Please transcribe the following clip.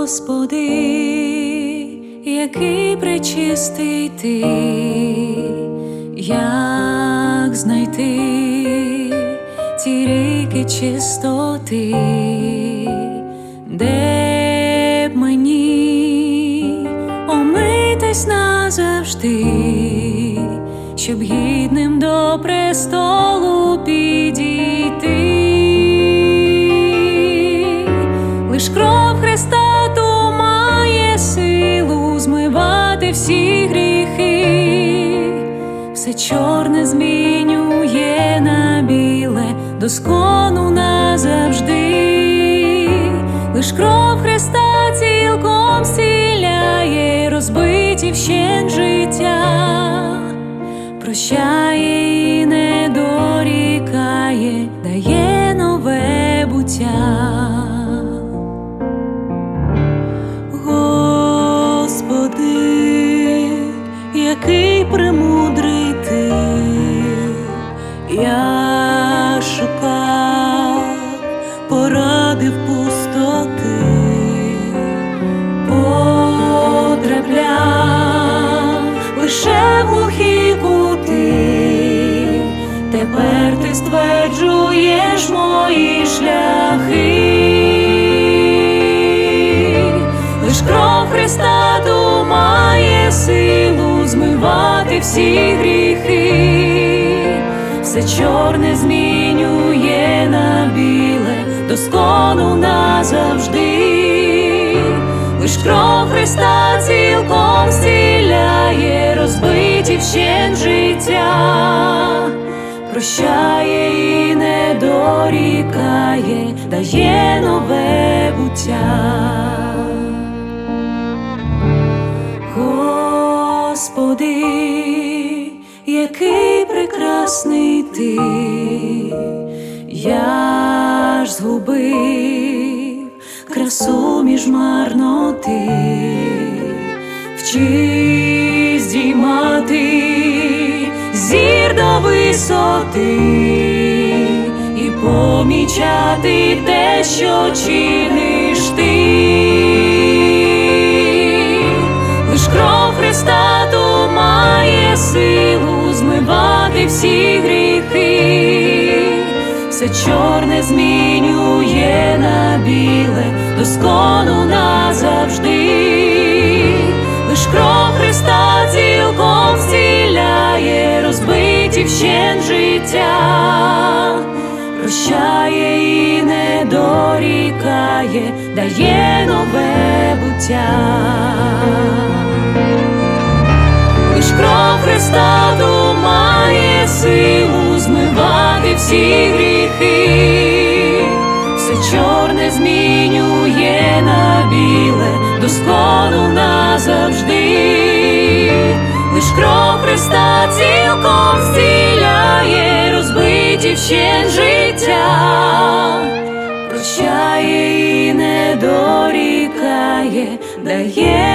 Господи, який пречистий ти, як знайти ті ріки чистоти, де б мені омитись назавжди, щоб гідним до престолу підійти. Лиш кров Христа всі гріхи, все чорне змінює на біле, доскону я шукав поради в пустоти, потрапляв лише в кути, тепер ти стверджуєш мої шляхи. Лиш кров Христа ту має силу змивати всі гріхи, все чорне змінює на біле, доскону назавжди. Лиш кров Христа цілком зціляє, розбиті вщен життя, прощає і не дорікає, дає нове буття. Господи, який прекрасний ти, я ж згубив красу між марноти, вчи здіймати зір до висоти і помічати те, що чиниш ти. Христа ту має силу змивати всі гріхи, все чорне змінює на біле, доскону назавжди. Лиш кров Христа цілком зціляє, розбиті вщен життя, прощає і не дорікає, дає нове буття. Всі гріхи, все чорне змінює на біле, доскону назавжди. Лиш кров Христа цілком зціляє, розбиті вщен життя, прощає і не дорікає, дає.